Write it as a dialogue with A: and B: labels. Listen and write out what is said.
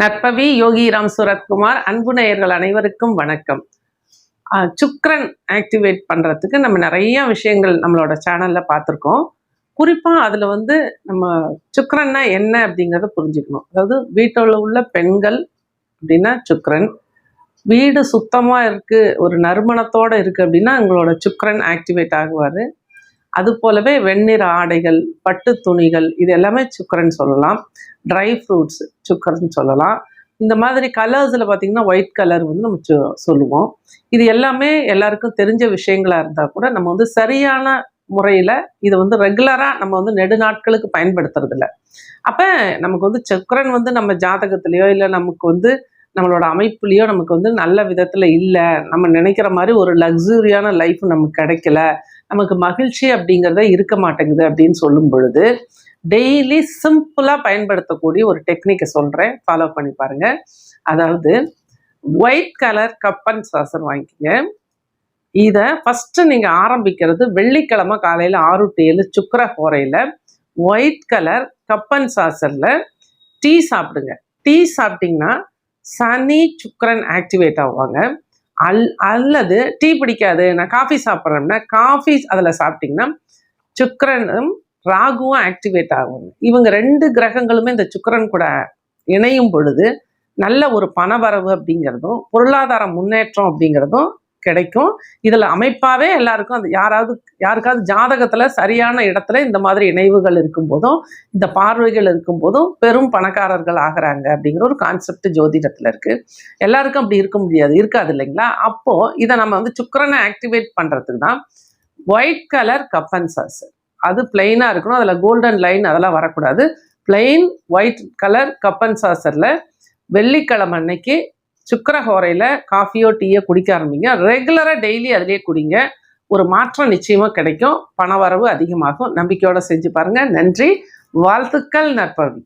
A: நற்பவி யோகி ராம் சுரத்குமார் அன்பு நேயர்கள் அனைவருக்கும் வணக்கம். சுக்ரன் ஆக்டிவேட் பண்ணுறதுக்கு நம்ம நிறைய விஷயங்கள் நம்மளோட சேனலில் பார்த்துருக்கோம். குறிப்பாக அதில் வந்து நம்ம சுக்ரன்னா என்ன அப்படிங்கிறத புரிஞ்சுக்கணும். அதாவது வீட்டில் உள்ள பெண்கள் அப்படின்னா சுக்ரன். வீடு சுத்தமாக இருக்குது ஒரு நறுமணத்தோட இருக்குது அப்படின்னா உங்களோட சுக்ரன் ஆக்டிவேட் ஆகுவார். அது போலவே வெண்ணிற ஆடைகள் பட்டு துணிகள் இது எல்லாமே சுக்கரன் சொல்லலாம். ட்ரை ஃப்ரூட்ஸ் சுக்கரன் சொல்லலாம். இந்த மாதிரி கலர்ஸில் பார்த்தீங்கன்னா ஒயிட் கலர் வந்து நம்ம சொ- சொல்லுவோம். இது எல்லாமே எல்லாருக்கும் தெரிஞ்ச விஷயங்களாக இருந்தால் கூட நம்ம வந்து சரியான முறையில் இதை வந்து ரெகுலராக நம்ம வந்து நெடுநாட்களுக்கு பயன்படுத்துறதில்ல. அப்போ நமக்கு வந்து சுக்கரன் வந்து நம்ம ஜாதகத்துலேயோ இல்லை நமக்கு வந்து நம்மளோட அமைப்புலேயோ நமக்கு வந்து நல்ல விதத்தில் இல்லை. நம்ம நினைக்கிற மாதிரி ஒரு லக்ஸூரியான லைஃப் நமக்கு கிடைக்கல. நமக்கு மகிழ்ச்சி அப்படிங்கிறத இருக்க மாட்டேங்குது அப்படின்னு சொல்லும் பொழுது டெய்லி சிம்பிளாக பயன்படுத்தக்கூடிய ஒரு டெக்னிக்கை சொல்கிறேன் ஃபாலோ பண்ணி பாருங்கள் அதாவது ஒயிட் கலர் கப்பன் சாசர் வாங்கிக்கோங்க. இதை ஃபஸ்ட்டு நீங்கள் ஆரம்பிக்கிறது வெள்ளிக்கிழமை காலையில் ஆறு டு ஏழு சுக்கர ஹோரையில் ஒயிட் கலர் கப்பன் சாசரில் டீ சாப்பிடுங்க. டீ சாப்பிட்டிங்கன்னா சனி சுக்கரன் ஆக்டிவேட் ஆவாங்க. அல் அல்லது டீ பிடிக்காது. நான் காஃபி சாப்பிட்றேன்னா காஃபி அதில் சாப்பிட்டிங்கன்னா சுக்கரனும் ராகுவும் ஆக்டிவேட் ஆகும் இவங்க ரெண்டு கிரகங்களுமே இந்த சுக்கரன் கூட இணையும் பொழுது நல்ல ஒரு பணவரவு அப்படிங்கிறதும் பொருளாதார முன்னேற்றம் அப்படிங்கிறதும் கிடைக்கும். இதில் அமைப்பாகவே எல்லாருக்கும் அது யாராவது யாருக்காவது ஜாதகத்தில் சரியான இடத்துல இந்த மாதிரி இணைவுகள் இருக்கும்போதும் இந்த பார்வைகள் இருக்கும்போதும் பெரும் பணக்காரர்கள் ஆகிறாங்க அப்படிங்கிற ஒரு கான்செப்ட் ஜோதிடத்தில் இருக்குது எல்லாருக்கும் அப்படி இருக்க முடியாது இருக்காது இல்லைங்களா? அப்போது இதை நம்ம வந்து சுக்கரனை ஆக்டிவேட் பண்ணுறதுக்கு தான் ஒயிட் கலர் கப்பன் சாஸ் அது பிளெயினாக இருக்கணும் அதில் கோல்டன் லைன் அதெல்லாம் வரக்கூடாது. Plain white colour cup and சாசரில் வெள்ளிக்கிழமை அன்னைக்கு சுக்கரஹோரையில் காஃபியோ டீயோ குடிக்க ஆரம்பிங்க. ரெகுலராக டெய்லி அதிலே குடிங்க. ஒரு மாற்றம் நிச்சயமாக கிடைக்கும். பணவரவு அதிகமாகும். நம்பிக்கையோடு செஞ்சு பாருங்கள் நன்றி. வாழ்த்துக்கள் நற்பவி.